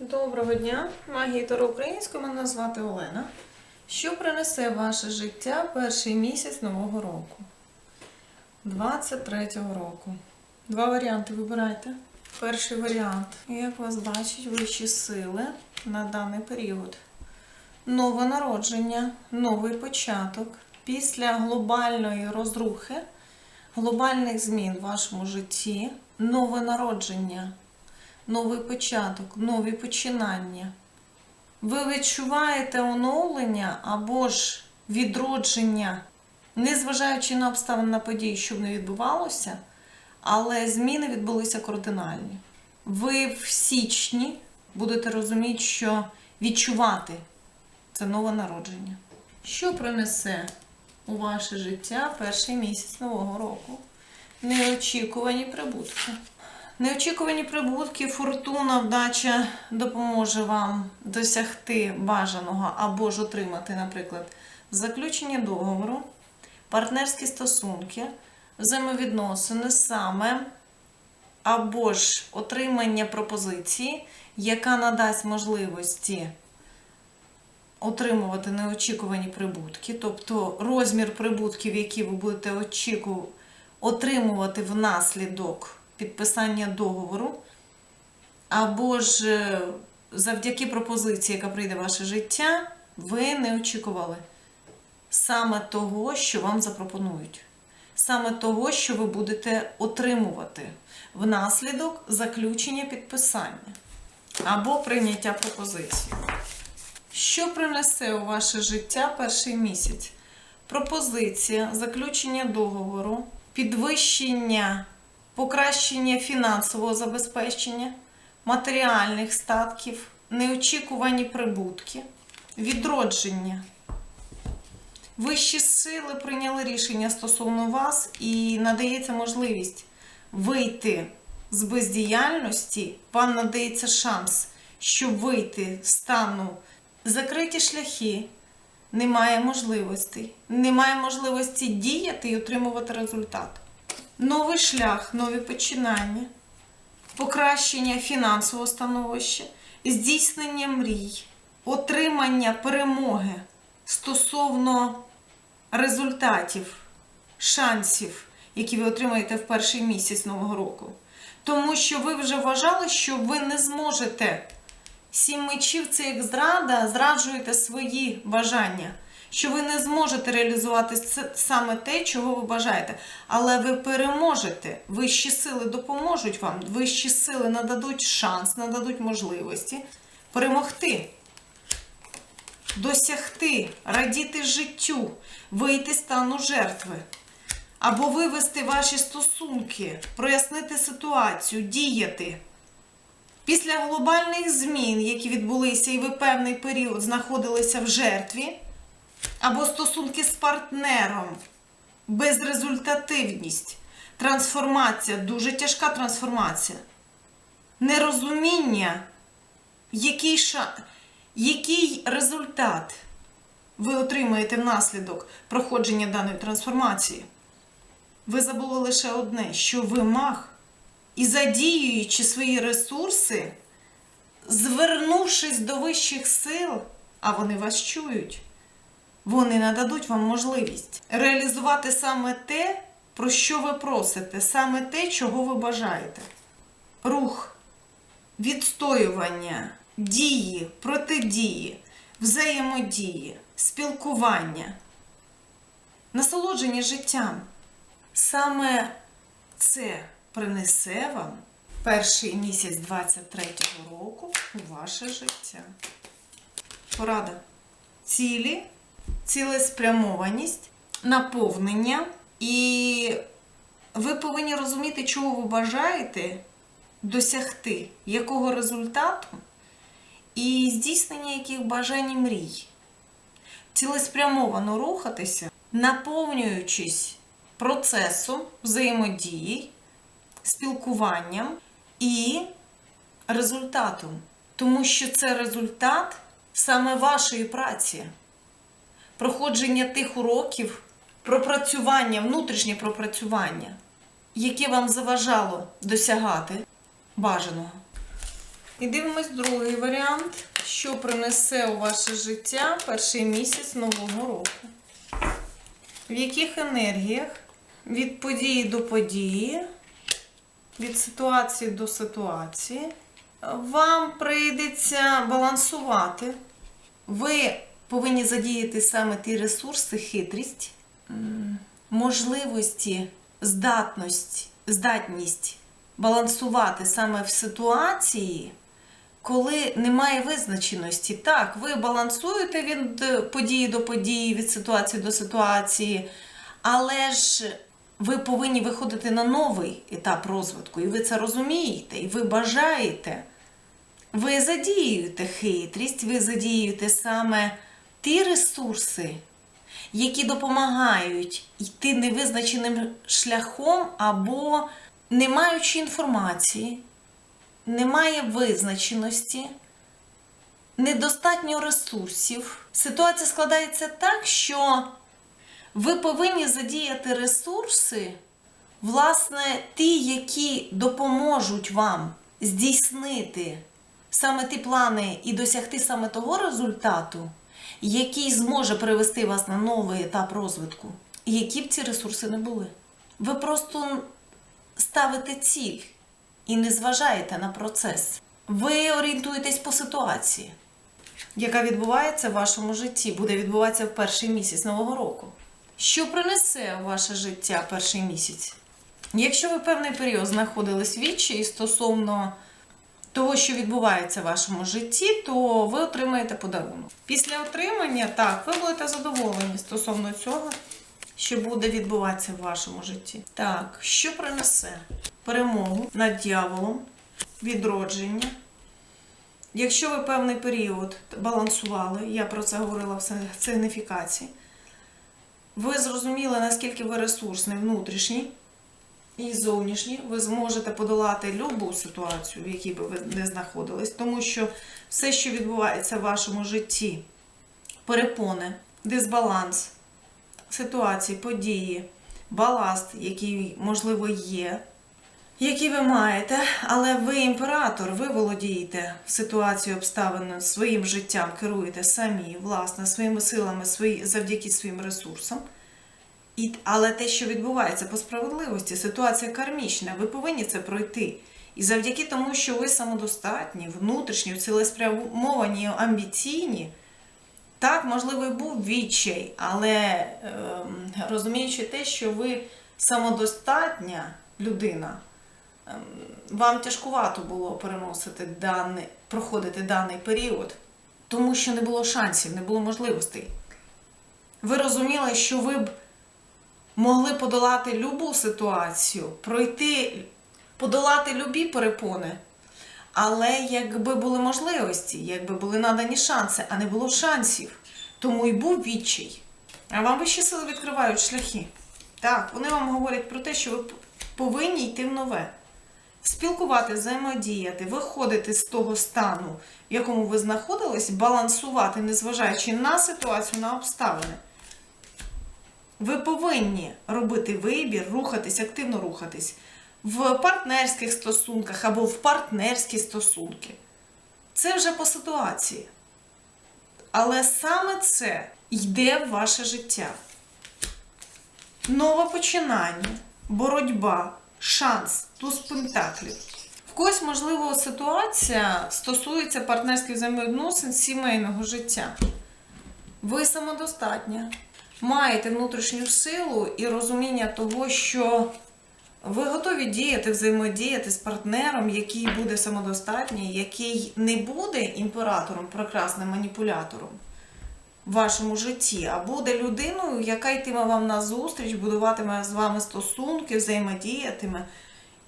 Доброго дня, магія Таро українською, мене звати Олена. Що принесе ваше життя перший місяць нового року? 23-го року. Два варіанти вибирайте. Перший варіант. Як вас бачать вищі сили на даний період. Нове народження, новий початок. Після глобальної розрухи, глобальних змін в вашому житті, нове народження новий початок, нові починання. Ви відчуваєте оновлення або ж відродження, незважаючи на обставини на події, що не відбувалося, але зміни відбулися кардинальні. Ви в січні будете розуміти, що відчувати це нове народження. Що принесе у ваше життя перший місяць нового року? Неочікувані прибутки. Неочікувані прибутки, фортуна, вдача допоможе вам досягти бажаного або ж отримати, наприклад, заключення договору, партнерські стосунки, взаємовідносини саме, або ж отримання пропозиції, яка надасть можливості отримувати неочікувані прибутки, тобто розмір прибутків, які ви будете очікувати отримувати внаслідок підписання договору, або ж е, завдяки пропозиції, яка прийде в ваше життя, ви не очікували саме того, що вам запропонують, саме того, що ви будете отримувати внаслідок заключення підписання або прийняття пропозиції. Що принесе у ваше життя перший місяць? Пропозиція, заключення договору, підвищення покращення фінансового забезпечення, матеріальних статків, неочікувані прибутки, відродження. Вищі сили прийняли рішення стосовно вас і надається можливість вийти з бездіяльності, вам надається шанс, щоб вийти з стану закриті шляхи, немає можливостей, немає можливості діяти і отримувати результат новий шлях, нові починання, покращення фінансового становища, здійснення мрій, отримання перемоги стосовно результатів, шансів, які ви отримаєте в перший місяць нового року. Тому що ви вже вважали, що ви не зможете. Сім мечів це як зрада, зраджуєте свої бажання що ви не зможете реалізувати саме те, чого ви бажаєте. Але ви переможете. Вищі сили допоможуть вам, вищі сили нададуть шанс, нададуть можливості перемогти, досягти, радіти життю, вийти з стану жертви. Або вивести ваші стосунки, прояснити ситуацію, діяти. Після глобальних змін, які відбулися, і ви певний період знаходилися в жертві, або стосунки з партнером, безрезультативність, трансформація, дуже тяжка трансформація, нерозуміння, який, ша... який результат ви отримаєте внаслідок проходження даної трансформації. Ви забули лише одне, що ви маг, і задіюючи свої ресурси, звернувшись до вищих сил, а вони вас чують, вони нададуть вам можливість реалізувати саме те, про що ви просите, саме те, чого ви бажаєте. Рух, відстоювання, дії, протидії, взаємодії, спілкування, насолодження життям. Саме це принесе вам перший місяць 23-го року у ваше життя. Порада. Цілі цілеспрямованість, наповнення, і ви повинні розуміти, чого ви бажаєте досягти, якого результату, і здійснення яких бажань і мрій. Цілеспрямовано рухатися, наповнюючись процесом взаємодії, спілкуванням і результатом. Тому що це результат саме вашої праці проходження тих уроків, пропрацювання, внутрішнє пропрацювання, яке вам заважало досягати бажаного. І дивимось другий варіант, що принесе у ваше життя перший місяць нового року. В яких енергіях від події до події, від ситуації до ситуації, вам прийдеться балансувати. Ви повинні задіяти саме ті ресурси, хитрість, можливості, здатність, здатність балансувати саме в ситуації, коли немає визначеності. Так, ви балансуєте від події до події, від ситуації до ситуації, але ж ви повинні виходити на новий етап розвитку, і ви це розумієте, і ви бажаєте. Ви задіюєте хитрість, ви задіюєте саме ті ресурси, які допомагають йти невизначеним шляхом або не маючи інформації, немає визначеності, недостатньо ресурсів. Ситуація складається так, що ви повинні задіяти ресурси, власне, ті, які допоможуть вам здійснити саме ті плани і досягти саме того результату, який зможе привести вас на новий етап розвитку, які б ці ресурси не були. Ви просто ставите ціль і не зважаєте на процес. Ви орієнтуєтесь по ситуації, яка відбувається в вашому житті, буде відбуватися в перший місяць нового року. Що принесе у ваше життя перший місяць? Якщо ви певний період знаходились в відчаї стосовно того, що відбувається в вашому житті, то ви отримаєте подарунок. Після отримання, так, ви будете задоволені стосовно цього, що буде відбуватися в вашому житті. Так, що принесе перемогу над дьяволом, відродження. Якщо ви певний період балансували, я про це говорила в сигніфікації, ви зрозуміли, наскільки ви ресурсний внутрішній і зовнішній, ви зможете подолати любу ситуацію, в якій би ви не знаходились, тому що все, що відбувається в вашому житті, перепони, дисбаланс, ситуації, події, баласт, який, можливо, є, який ви маєте, але ви імператор, ви володієте ситуацією обставин своїм життям, керуєте самі, власне, своїми силами, свої, завдяки своїм ресурсам. І, але те, що відбувається по справедливості, ситуація кармічна, ви повинні це пройти. І завдяки тому, що ви самодостатні, внутрішні, цілеспрямовані, амбіційні, так, можливо, і був відчай, але е, розуміючи те, що ви самодостатня людина, е, вам тяжкувато було переносити даний, проходити даний період, тому що не було шансів, не було можливостей. Ви розуміли, що ви б могли подолати любу ситуацію, пройти, подолати любі перепони. Але якби були можливості, якби були надані шанси, а не було шансів, тому і був відчай. А вам вищі сили відкривають шляхи. Так, вони вам говорять про те, що ви повинні йти в нове. Спілкувати, взаємодіяти, виходити з того стану, в якому ви знаходились, балансувати, незважаючи на ситуацію, на обставини. Ви повинні робити вибір, рухатись, активно рухатись в партнерських стосунках або в партнерські стосунки. Це вже по ситуації. Але саме це йде в ваше життя. Нове починання, боротьба, шанс, туз пентаклів. В когось, можливо, ситуація стосується партнерських взаємовідносин сімейного життя. Ви самодостатня, маєте внутрішню силу і розуміння того, що ви готові діяти, взаємодіяти з партнером, який буде самодостатній, який не буде імператором, прекрасним маніпулятором в вашому житті, а буде людиною, яка йтиме вам на зустріч, будуватиме з вами стосунки, взаємодіятиме.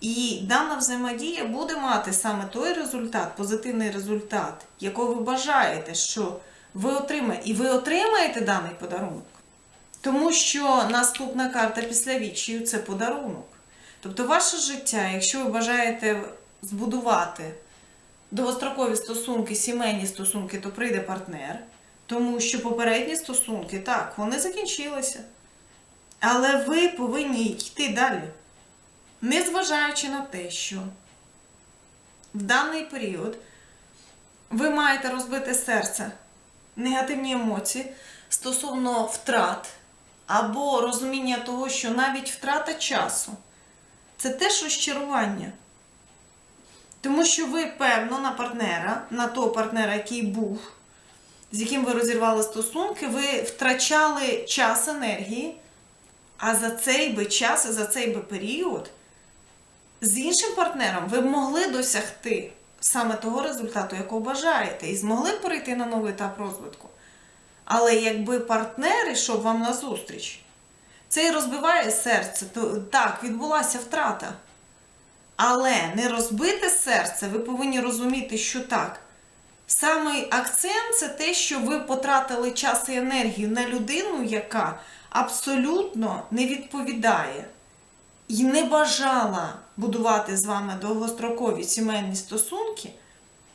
І дана взаємодія буде мати саме той результат, позитивний результат, якого ви бажаєте, що ви отримаєте, і ви отримаєте даний подарунок. Тому що наступна карта після відчаю це подарунок. Тобто, ваше життя, якщо ви бажаєте збудувати довгострокові стосунки, сімейні стосунки, то прийде партнер. Тому що попередні стосунки, так, вони закінчилися. Але ви повинні йти далі. Незважаючи на те, що в даний період ви маєте розбите серце, негативні емоції стосовно втрат або розуміння того, що навіть втрата часу це теж розчарування. Тому що ви, певно, на партнера, на того партнера, який був, з яким ви розірвали стосунки, ви втрачали час енергії, а за цей би час і за цей би період з іншим партнером ви б могли досягти саме того результату, якого бажаєте, і змогли перейти на новий етап розвитку. Але якби партнер йшов вам назустріч, це і розбиває серце, то так, відбулася втрата. Але не розбите серце, ви повинні розуміти, що так. Самий акцент це те, що ви потратили час і енергію на людину, яка абсолютно не відповідає і не бажала будувати з вами довгострокові сімейні стосунки,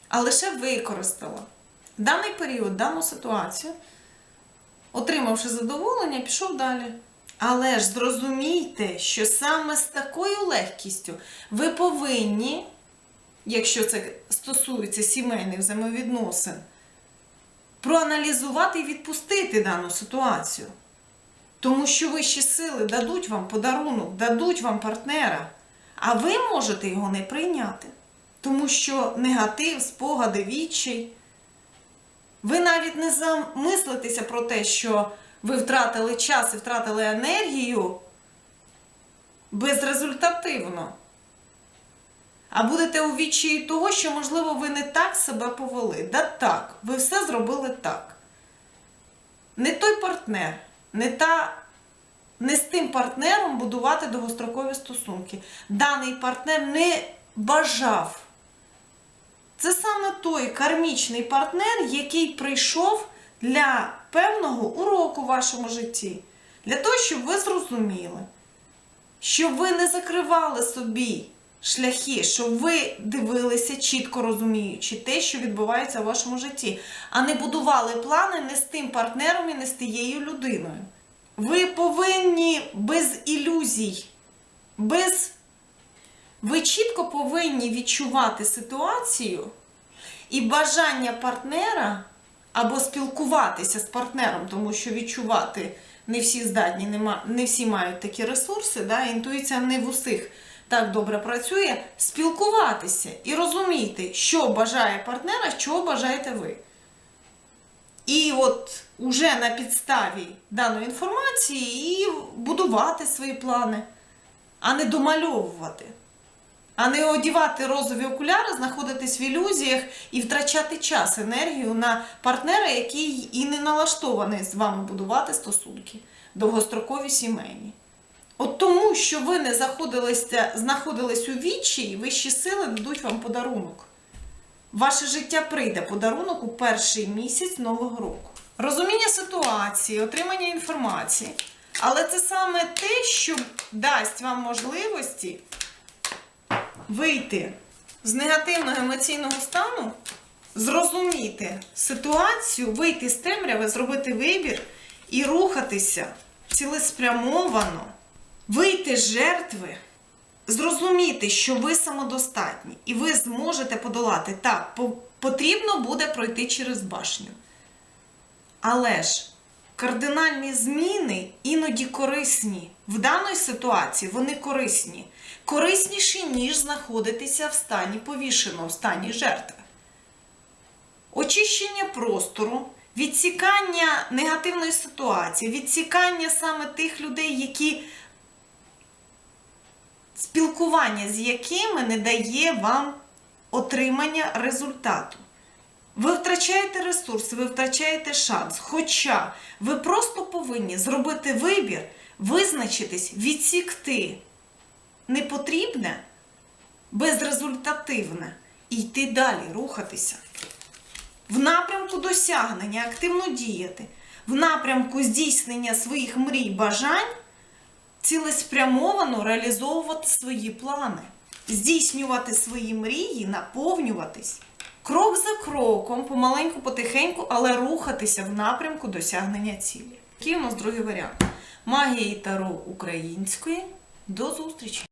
а лише використала даний період, дану ситуацію, отримавши задоволення, пішов далі. Але ж зрозумійте, що саме з такою легкістю ви повинні, якщо це стосується сімейних взаємовідносин, проаналізувати і відпустити дану ситуацію. Тому що вищі сили дадуть вам подарунок, дадуть вам партнера, а ви можете його не прийняти. Тому що негатив, спогади, відчай. Ви навіть не замислитеся про те, що ви втратили час і втратили енергію безрезультативно. А будете у відчаї того, що, можливо, ви не так себе повели. Да так, ви все зробили так. Не той партнер, не та. Не з тим партнером будувати довгострокові стосунки. Даний партнер не бажав. Це саме той кармічний партнер, який прийшов для певного уроку в вашому житті. Для того, щоб ви зрозуміли, щоб ви не закривали собі шляхи, щоб ви дивилися, чітко розуміючи те, що відбувається в вашому житті, а не будували плани не з тим партнером і не з тією людиною. Ви повинні без ілюзій, без. Ви чітко повинні відчувати ситуацію і бажання партнера або спілкуватися з партнером, тому що відчувати не всі здатні, не всі мають такі ресурси, да? інтуїція не в усіх так добре працює. Спілкуватися і розуміти, що бажає партнера, що бажаєте ви. І от уже на підставі даної інформації і будувати свої плани, а не домальовувати. А не одівати розові окуляри, знаходитись в ілюзіях і втрачати час, енергію на партнера, який і не налаштований з вами будувати стосунки, довгострокові сімейні. От тому, що ви не заходилися, знаходились у вічі, вищі сили дадуть вам подарунок. Ваше життя прийде подарунок у перший місяць нового року. Розуміння ситуації, отримання інформації. Але це саме те, що дасть вам можливості вийти з негативного емоційного стану, зрозуміти ситуацію, вийти з темряви, зробити вибір і рухатися цілеспрямовано, вийти з жертви, зрозуміти, що ви самодостатні і ви зможете подолати. Так, потрібно буде пройти через башню. Але ж кардинальні зміни іноді корисні. В даній ситуації вони корисні. Корисніші, ніж знаходитися в стані повішеного, в стані жертви. Очищення простору, відсікання негативної ситуації, відсікання саме тих людей, які спілкування з якими не дає вам отримання результату. Ви втрачаєте ресурси, ви втрачаєте шанс. Хоча ви просто повинні зробити вибір, визначитись, відсікти непотрібне, безрезультативне і йти далі, рухатися. В напрямку досягнення, активно діяти, в напрямку здійснення своїх мрій, бажань, цілеспрямовано реалізовувати свої плани, здійснювати свої мрії, наповнюватись. Крок за кроком, помаленьку, потихеньку, але рухатися в напрямку досягнення цілі. Який у нас другий варіант? Магія і таро української. До зустрічі!